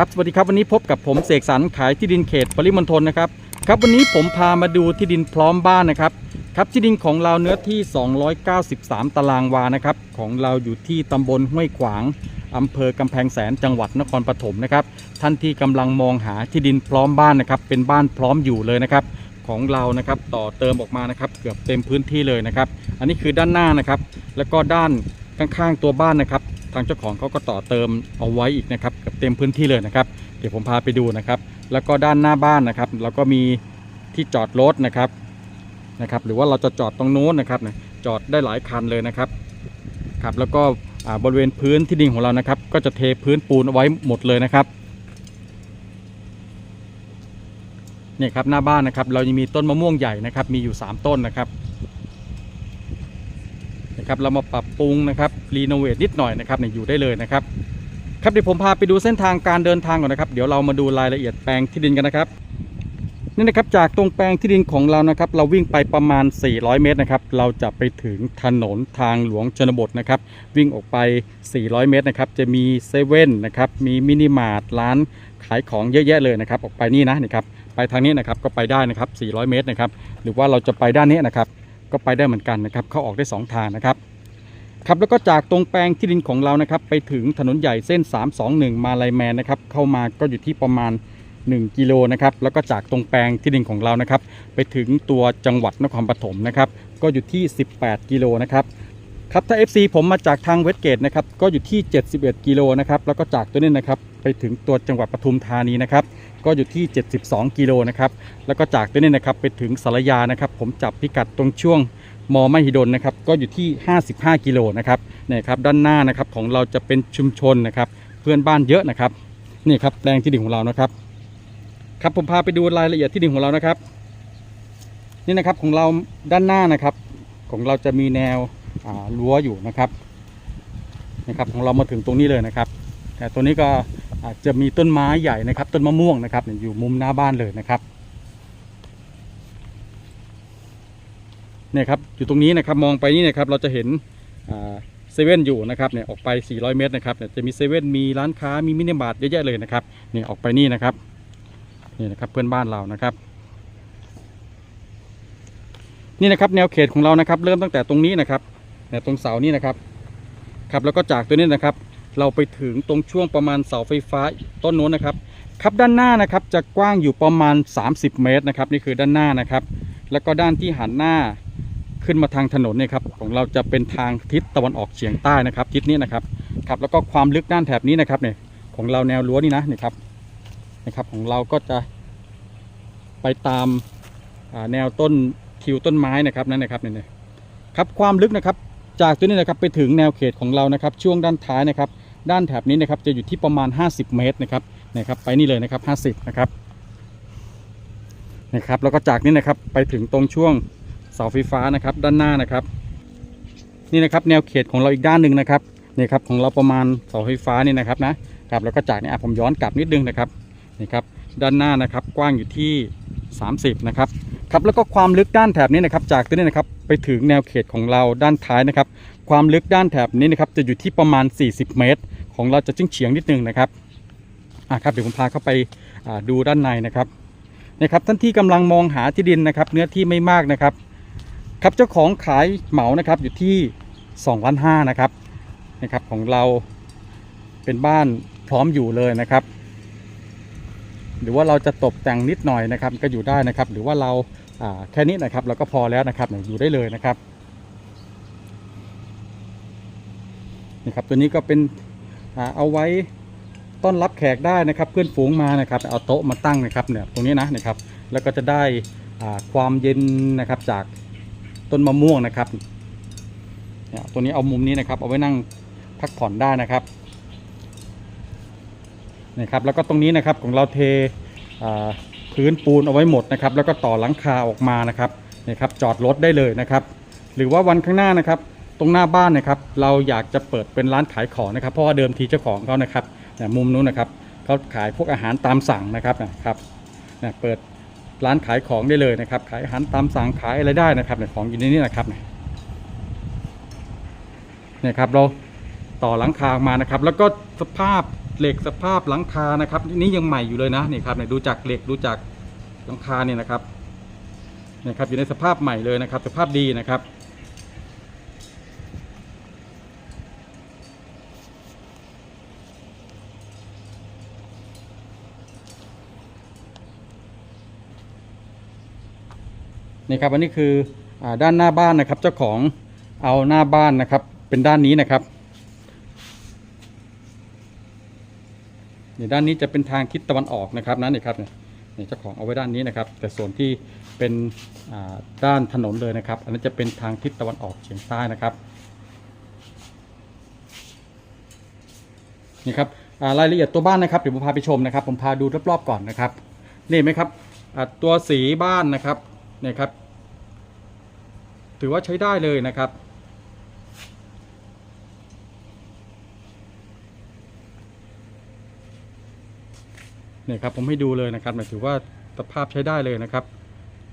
ครับสวัสดีครับวันนี้พบกับผมเสกสรรขายที่ดินเขตปริมณฑลนะครับครับวันนี้ผมพามาดูที่ดินพร้อมบ้านนะครับครับที่ดินของเราเนื้อที่ 293 ตารางวานะครับของเราอยู่ที่ตำบลห้วยขวางอำเภอกำแพงแสนจังหวัดนครปฐมนะครับท่านที่กำลังมองหาที่ดินพร้อมบ้านนะครับเป็นบ้านพร้อมอยู่เลยนะครับของเรานะครับต่อเติมออกมานะครับเกือบเต็มพื้นที่เลยนะครับ อันนี้คือด้านหน้านะครับ แล้วก็ด้านข้างๆตัวบ้านนะครับ ทางเจ้าของเขาก็ต่อเติมเอาไว้อีกนะครับ เต็มพื้นที่เลยนะครับ เดี๋ยวผมพาไปดูนะครับ แล้วก็ด้านหน้าบ้านนะครับ เราก็มีที่จอดรถนะครับนะครับ หรือว่าเราจะจอดตรงโน้นนะครับจอดได้หลายคันเลยนะครับครับแล้วก็อ่าบริเวณพื้นที่ดินของเรานะครับ ก็จะเทพื้นปูนเอาไว้หมดเลยนะครับเนี่ยครับหน้าบ้านนะครับ เรายังมีต้นมะม่วงใหญ่นะครับ มีอยู่ 3 ต้นนะครับนะครับ เรามาปรับปรุงนะครับรีโนเวทนิดหน่อยนะครับเนี่ยอยู่ได้เลยนะครับ ครับเดี๋ยวผมพาไปดูเส้นทางการเดินทางก่อนนะครับ เดี๋ยวเรามาดูรายละเอียดแปลงที่ดินกันนะครับนี่นะครับจากตรงแปลงที่ดินของเรานะครับ เราวิ่งไปประมาณ 400 เมตรนะครับ เราจะไปถึงถนนทางหลวงชนบทนะครับ วิ่งออกไป 400 เมตรนะครับ จะมีเซเว่นนะครับ มีมินิมาร์ทร้านขายของเยอะแยะเลยนะครับ ออกไปนี่นะนี่ครับ ไปทางนี้นะครับ ก็ไปได้นะครับ 400 เมตรนะครับ หรือว่าเราจะไปด้านนี้นะครับ ก็ไปได้เหมือนกันนะครับ เข้าออกได้ 2 ทางนะครับ ครับแล้วก็จากตรงแปลงที่ดินของเรานะครับไปถึงถนนใหญ่เส้น 321 มาลายแมนนะครับเข้ามาก็อยู่ที่ประมาณ 1 กิโลนะครับแล้วก็จากตรงแปลงที่ดินของเรานะครับไปถึงตัวจังหวัดนครปฐมนะครับก็อยู่ที่ 18 กิโลนะครับครับถ้า FC ผมมาจากทางเวสเกตนะครับก็อยู่ที่ 71 กิโลนะครับแล้วก็จากตัวนี้นะครับไปถึงตัวจังหวัดปทุมธานีนะครับก็อยู่ที่ 72 กิโลนะครับแล้วก็จากตัวนี้นะครับไปถึงสารยานะครับผมจับพิกัดตรงช่วง มอมหิดลนะครับก็อยู่ที่ 55 กิโลนะครับนี่ครับด้านหน้านะครับของเราจะเป็นชุมชนนะครับเพื่อนบ้านเยอะนะครับนี่ครับแปลงที่ดินของเรานะครับครับผมพาไปดูรายละเอียดที่ดินของเรานะครับนี่นะครับของเราด้านหน้านะครับ ของเราจะมีแนวรั้วอยู่นะครับนะครับของเรามาถึงตรงนี้เลยนะครับ แต่ตัวนี้ก็อาจจะมีต้นไม้ใหญ่นะครับ ต้นมะม่วงนะครับอยู่มุมหน้าบ้านเลยนะครับ เนี่ยครับอยู่ตรงนี้นะครับมองไปนี่นะครับเราจะเห็นเซเว่นอยู่นะครับเนี่ยออกไป 400 เมตรนะครับเนี่ยจะมีเซเว่นมีร้านค้ามีมินิมาร์ทเยอะแยะเลยนะครับเนี่ยออกไปนี่นะครับนี่นะครับเพื่อนบ้านเรานะครับ นี่นะครับแนวเขตของเรานะครับ เริ่มตั้งแต่ตรงนี้นะครับเนี่ยตรงเสานี้นะครับครับแล้วก็จากตัวนี้นะครับ เราไปถึงตรงช่วงประมาณเสาไฟฟ้าต้นโน้นนะครับครับด้านหน้านะครับจะกว้างอยู่ประมาณ 30 เมตรนะครับ นี่คือด้านหน้านะครับ แล้วก็ด้านที่หันหน้า ขึ้นมาทางถนนเนี่ยครับของเราจะเป็นทางทิศตะวันออกเฉียงใต้นะครับทิศนี้นะครับครับแล้วก็ความลึกด้านแถบนี้นะครับเนี่ยของเราแนวรั้วนี่นะนี่ครับนะครับของเราก็จะไปตามแนวต้นทิวต้นไม้นะครับนั่นนะครับเนี่ยครับความลึกนะครับจากตัวนี้นะครับไปถึงแนวเขตของเรานะครับ ช่วงด้านท้ายนะครับ ด้านแถบนี้นะครับจะอยู่ที่ประมาณ 50 เมตรนะครับนะครับไปนี่เลยนะครับ 50นะครับนะครับแล้วก็จากนี้นะครับไปถึงตรงช่วง เสาไฟฟ้านะครับ ด้านหน้านะครับ นี่นะครับแนวเขตของเราอีกด้านหนึ่งนะครับนี่ครับของเราประมาณเสาไฟฟ้านี่นะครับนะครับแล้วก็จากนี้ผมย้อนกลับนิดนึงนะครับนี่ครับด้านหน้านะครับกว้างอยู่ที่ 30 นะครับครับแล้วก็ความลึกด้านแถบนี้นะครับ จากตัวนี้นะครับไปถึงแนวเขตของเราด้านท้ายนะครับ ความลึกด้านแถบนี้นะครับจะอยู่ที่ประมาณ 40 เมตร ของเราจะจึงเฉียงนิดนึงนะครับอะครับเดี๋ยวผมพาเข้าไปดูด้านในนะครับนะครับท่านที่กำลังมองหาที่ดินนะครับ เนื้อที่ไม่มากนะครับ ครับเจ้าของขายเหมานะครับอยู่ที่2ล้านห้านะครับนะครับของเราเป็นบ้านพร้อมอยู่เลยนะครับ หรือว่าเราจะตกแต่งนิดหน่อยนะครับก็อยู่ได้นะครับ หรือว่าเราอ่าแค่นี้นะครับเราก็พอแล้วนะครับอยู่ได้เลยนะครับนี่ครับตัวนี้ก็เป็นอ่าเอาไว้ต้อนรับแขกได้นะครับ เพื่อนฝูงมานะครับ เอาโต๊ะมาตั้งนะครับเนี่ยตรงนี้นะนะครับ แล้วก็จะได้อ่าความเย็นนะครับจาก ต้นมะม่วงนะครับเนี่ยตัวนี้เอามุมนี้นะครับ เอาไว้นั่งพักผ่อนได้นะครับนี่ครับ แล้วก็ตรงนี้นะครับของเราเทพื้นปูนเอาไว้หมดนะครับ แล้วก็ต่อหลังคาออกมานะครับนี่ครับจอดรถได้เลยนะครับ หรือว่าวันข้างหน้านะครับ ตรงหน้าบ้านนะครับ เราอยากจะเปิดเป็นร้านขายของนะครับ เพราะว่าเดิมทีเจ้าของเขานะครับเนี่ยมุมนู้นนะครับเขาขายพวกอาหารตามสั่งนะครับนะครับเนี่ยเปิด ร้านขายของได้เลยนะครับ ขายอาหารตามสั่งขายอะไรได้นะครับเนี่ยของอยู่ในนี้นะครับเนี่ยครับเราต่อหลังคามานะครับ แล้วก็สภาพเหล็กสภาพหลังคานะครับ นี่ยังใหม่อยู่เลยนะนี่ครับเนี่ยดูจากเหล็กดูจากหลังคาเนี่ยนะครับเนี่ยครับอยู่ในสภาพใหม่เลยนะครับ สภาพดีนะครับ นี่ครับอันนี้คืออด้านหน้าบ้านนะครับ เจ้าของเอาหน้าบ้านนะครับ เป็นด้านนี้นะครับนี่ด้านนี้จะเป็นทางทิศตะวันออกนะครับนั่นนี่ครับเนี่ยเจ้าของเอาไว้ด้านนี้นะครับ แต่ส่วนที่เป็นด้านถนนเลยนะครับ อันนั้นจะเป็นทางทิศตะวันออกเฉียงใต้นะครับนี่ครับรายละเอียดตัวบ้านนะครับเดี๋ยวผมพาไปชมนะครับ ผมพาดูรอบๆก่อนนะครับ นี่ไหมครับตัวสีบ้านนะครับ นี่ยครับ ถือว่าใช้ได้เลยนะครับ เนี่ยครับผมให้ดูเลยนะครับเนี่ยถือว่าสภาพใช้ได้เลยนะครับ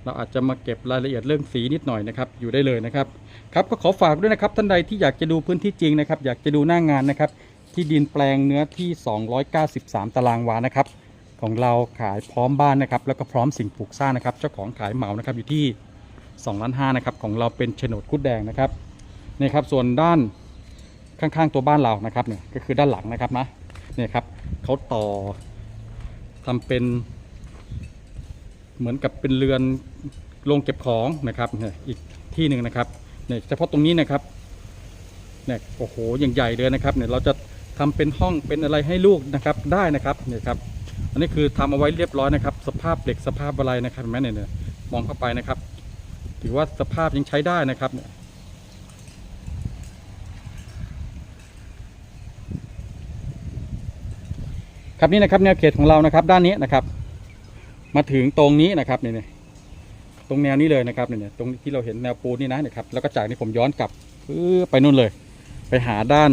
เราอาจจะมาเก็บรายละเอียดเรื่องสีนิดหน่อยนะครับ อยู่ได้เลยนะครับ ครับก็ขอฝากด้วยนะครับ ท่านใดที่อยากจะดูพื้นที่จริงนะครับ อยากจะดูหน้างงานนะครับ ที่ดินแปลงเนื้อที่ 293 ตารางวานะครับ ของเราขายพร้อมบ้านนะครับ แล้วก็พร้อมสิ่งปลูกสร้างนะครับ เจ้าของขายเหมานะครับอยู่ที่2ล้าน5นะครับของเราเป็นโฉนดคุดแดงนะครับนี่ครับส่วนด้านข้างๆตัวบ้านเรานะครับเนี่ยก็คือด้านหลังนะครับนะเนี่ยครับเขาต่อทำเป็นเหมือนกับเป็นเรือนโรงเก็บของนะครับเนี่ยอีกที่หนึ่งนะครับเนี่ยเฉพาะตรงนี้นะครับเนี่ยโอ้โหอย่างใหญ่เลยนะครับเนี่ยเราจะทำเป็นห้องเป็นอะไรให้ลูกนะครับได้นะครับเนี่ยครับ อันนี้คือทำเอาไว้เรียบร้อยนะครับ สภาพเหล็กสภาพอะไรนะครับเห็นไหมเนี่ยเนี่ยมองเข้าไปนะครับ ถือว่าสภาพยังใช้ได้นะครับเนี่ยครับนี่นะครับแนวเขตของเรานะครับ ด้านนี้นะครับ มาถึงตรงนี้นะครับเนี่ยตรงแนวนี้เลยนะครับเนี่ยตรงที่เราเห็นแนวปูนนี่นะนะครับ แล้วก็จากนี้ผมย้อนกลับไปนู่นเลย ไปหาด้าน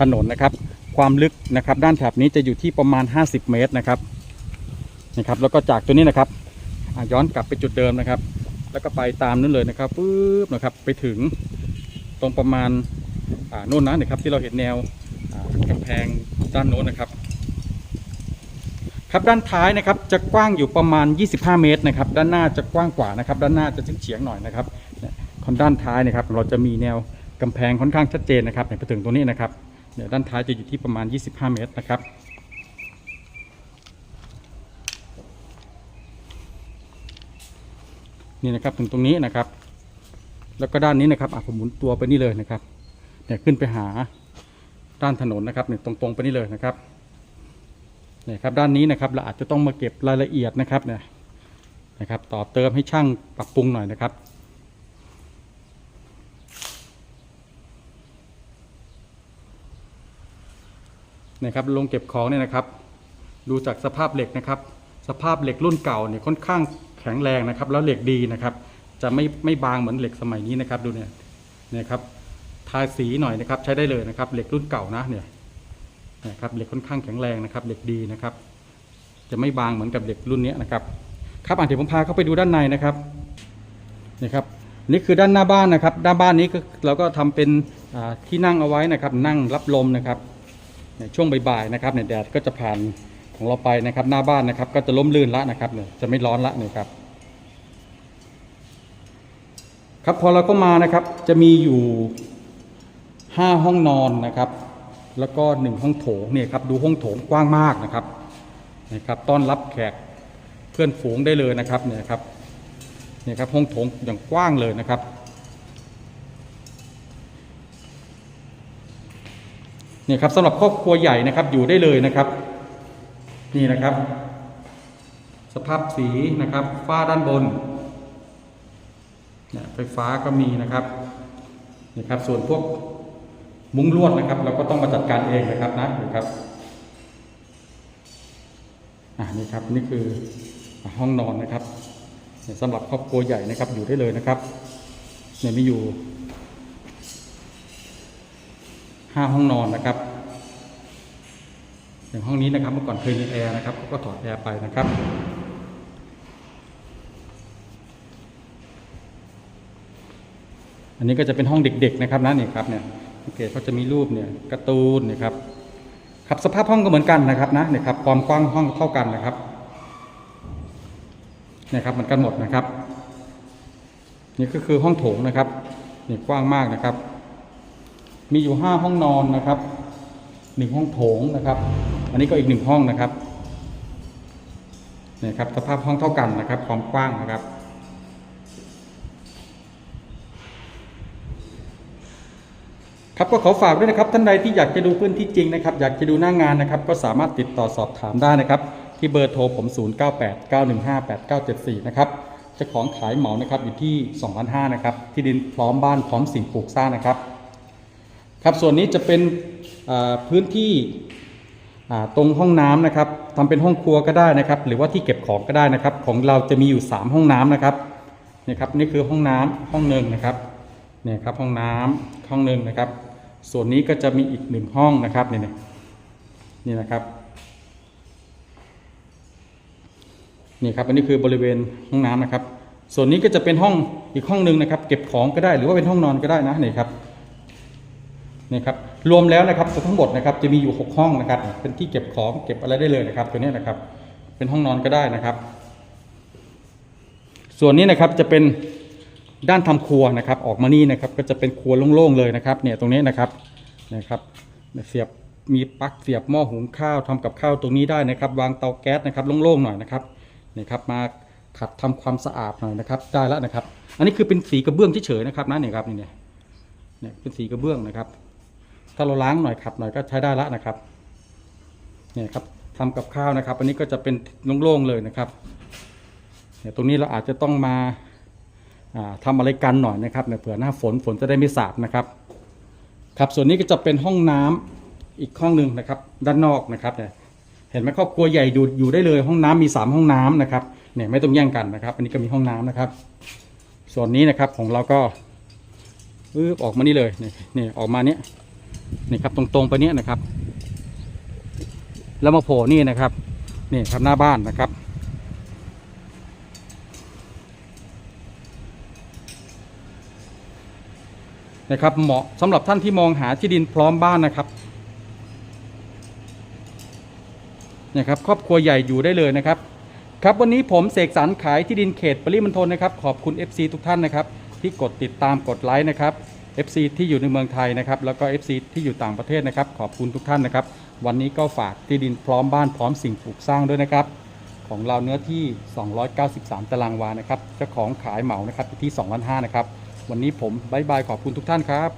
ถนนนะครับ ความลึกนะครับด้านแถบนี้จะอยู่ที่ประมาณ 50 เมตรนะครับนะครับแล้วก็จากตัวนี้นะครับย้อนกลับไปจุดเดิมนะครับ แล้วก็ไปตามนั้นเลยนะครับปุ๊บนะครับไปถึงตรงประมาณโน่นนะนะครับที่เราเห็นแนวกำแพงด้านโน้นนะครับ ครับด้านท้ายนะครับจะกว้างอยู่ประมาณ 25 เมตรนะครับด้านหน้าจะกว้างกว่านะครับด้านหน้าจะเฉียงหน่อยนะครับเนี่ยคนด้านท้ายนะครับเราจะมีแนวกำแพงค่อนข้างชัดเจนนะครับเนี่ยไปถึงตรงนี้นะครับ เนี่ยด้านท้ายจะอยู่ที่ประมาณ 25 เมตรนะครับ นี่นะครับถึงตรงนี้นะครับ แล้วก็ด้านนี้นะครับอะผมหมุนตัวไปนี่เลยนะครับเนี่ยขึ้นไปหาด้านถนนนะครับเนี่ยตรงๆไปนี่เลยนะครับเนี่ยครับด้านนี้นะครับเราอาจจะต้องมาเก็บรายละเอียดนะครับเนี่ยนะครับต่อเติมให้ช่างปรับปรุงหน่อยนะครับ นี่ยครับลงเก็บของเนี่ยนะครับ ดูจากสภาพเหล็กนะครับ สภาพเหล็กรุ่นเก่าเนี่ยค่อนข้างแข็งแรงนะครับ แล้วเหล็กดีนะครับ จะไม่ไม่บางเหมือนเหล็กสมัยนี้นะครับ ดูเนี่ยเนี่ยครับทาสีหน่อยนะครับ ใช้ได้เลยนะครับ เหล็กรุ่นเก่านะเนี่ยนะครับเหล็กค่อนข้างแข็งแรงนะครับ เหล็กดีนะครับ จะไม่บางเหมือนกับเหล็กรุ่นนี้นะครับ ครับอะเดี๋ยวผมพาเข้าไปดูด้านในนะครับนี่ครับนี่คือด้านหน้าบ้านนะครับ ด้านบ้านนี้ก็เราก็ทำเป็นที่นั่งเอาไว้นะครับ นั่งรับลมนะครับ เนี่ยช่วงบ่ายๆนะครับเนี่ยแดดก็จะผ่านของเราไปนะครับ หน้าบ้านนะครับ ก็จะล้มลื่นละนะครับเนี่ยจะไม่ร้อนละเนี่ยครับ ครับพอเราก็มานะครับจะมีอยู่ห้าห้องนอนนะครับ แล้วก็หนึ่งห้องโถงเนี่ยครับดูห้องโถงกว้างมากนะครับนะครับต้อนรับแขกเพื่อนฝูงได้เลยนะครับเนี่ยครับเนี่ยครับห้องโถงอย่างกว้างเลยนะครับ นี่ยครับสำหรับครอบครัวใหญ่นะครับอยู่ได้เลยนะครับ นี่นะครับ สภาพสีนะครับฝ้าด้านบนเนี่ยไฟฟ้าก็มีนะครับนี่ครับ ส่วนพวกมุ้งลวดนะครับ เราก็ต้องมาจัดการเองนะครับนะดูครับอ่านี่ครับนี่คือห้องนอนนะครับสำหรับครอบครัวใหญ่นะครับอยู่ได้เลยนะครับเนี่ยมีอยู่ ห้าห้องนอนนะครับ อย่างห้องนี้นะครับเมื่อก่อนเคยมีแอร์นะครับก็ถอดแอร์ไปนะครับอันนี้ก็จะเป็นห้องเด็กๆนะครับนะนี่ครับเนี่ยสังเกตเขาจะมีรูปเนี่ยการ์ตูนเนี่ยครับครับสภาพห้องก็เหมือนกันนะครับนะเนี่ยครับความกว้างห้องเท่ากันนะครับเนี่ยครับเหมือนกันหมดนะครับ นี่ก็คือห้องโถงนะครับนี่กว้างมากนะครับ มีอยู่ห้าห้องนอนนะครับหนึ่งห้องโถงนะครับ อันนี้ก็อีกหนึ่งห้องนะครับนี่ครับสภาพห้องเท่ากันนะครับ ความกว้างนะครับ ครับก็ขอฝากด้วยนะครับ ท่านใดที่อยากจะดูพื้นที่จริงนะครับ อยากจะดูหน้างานนะครับ ก็สามารถติดต่อสอบถามได้นะครับ ที่เบอร์โทรผม 0989158974 นะครับเจ้าของขายเหมานะครับอยู่ที่ 2,500นะครับที่ดินพร้อมบ้านพร้อมสิ่งปลูกสร้างนะครับ ครับส่วนนี้จะเป็นพื้นที่ตรงห้องน้ำนะครับทำเป็นห้องครัวก็ได้นะครับ หรือว่าที่เก็บของก็ได้นะครับ ของเราจะมีอยู่ 3 ห้องน้ำนะครับนี่ครับนี่คือห้องน้ำห้องหนึ่งนะครับเนี่ยครับห้องน้ำห้องหนึ่งนะครับ ส่วนนี้ก็จะมีอีกหนึ่งห้องนะครับนี่นี่นะครับนี่ครับอันนี้คือบริเวณห้องน้ำนะครับ ส่วนนี้ก็จะเป็นห้องอีกห้องหนึ่งนะครับ เก็บของก็ได้หรือว่าเป็นห้องนอนก็ได้นะนี่ครับ นี่ครับรวมแล้วนะครับทั้งหมดนะครับจะมีอยู่ 6 ห้องนะครับ เป็นที่เก็บของเก็บอะไรได้เลยนะครับ ตัวนี้นะครับ เป็นห้องนอนก็ได้นะครับ ส่วนนี้นะครับจะเป็นด้านทำครัวนะครับ ออกมานี่นะครับ ก็จะเป็นครัวโล่งๆเลยนะครับ เนี่ยตรงนี้นะครับนะครับ เสียบมีปลั๊กเสียบหม้อหุงข้าวทำกับข้าวตรงนี้ได้นะครับ วางเตาแก๊สนะครับโล่งๆหน่อยนะครับนี่ครับมาขัดทำความสะอาดหน่อยนะครับ ได้แล้วนะครับ อันนี้คือเป็นสีกระเบื้องเฉยๆนะครับนะเนี่ยครับนี่เนี่ยเนี่ยเป็นสีกระเบื้องนะครับ ถ้าเราล้างหน่อยขัดหน่อยก็ใช้ได้แล้วนะครับเนี่ยครับทำกับข้าวนะครับ อันนี้ก็จะเป็นโล่งๆเลยนะครับเนี่ยตรงนี้เราอาจจะต้องมาอ่าทำอะไรกันหน่อยนะครับเผื่อหน้าฝนฝนจะได้ไม่สาดนะครับ ครับส่วนนี้ก็จะเป็นห้องน้ำอีกห้องหนึ่งนะครับ ด้านนอกนะครับเนี่ยเห็นไหมครอบครัวใหญ่ดูอยู่ได้เลยห้องน้ำมีสามห้องน้ำนะครับเนี่ยไม่ต้องแย่งกันนะครับ อันนี้ก็มีห้องน้ำนะครับ ส่วนนี้นะครับของเราก็ปึ๊บออกมานี่เลยนี่นี่ออกมาเนี้ย นี่ครับตรงๆไปเนี้ยนะครับ แล้วมาโผล่นี่นะครับนี่ครับหน้าบ้านนะครับ นะครับเหมาะสำหรับท่านที่มองหาที่ดินพร้อมบ้านนะครับนี่ครับครอบครัวใหญ่อยู่ได้เลยนะครับ ครับวันนี้ผมเสกสรรขายที่ดินเขตปริมณฑลนะครับ ขอบคุณ FC ทุกท่านนะครับ ที่กดติดตามกดไลค์นะครับ FC ที่อยู่ในเมืองไทยนะครับแล้วก็ FC ที่อยู่ต่างประเทศนะครับขอบคุณทุกท่านนะครับ วันนี้ก็ฝากที่ดินพร้อมบ้านพร้อมสิ่งปลูกสร้างด้วยนะครับ ของเราเนื้อที่ 293 ตารางวานะครับเจ้าของขายเหมานะครับที่2ล้านะครับวันนี้ผมบายบายขอบคุณทุกท่านครับ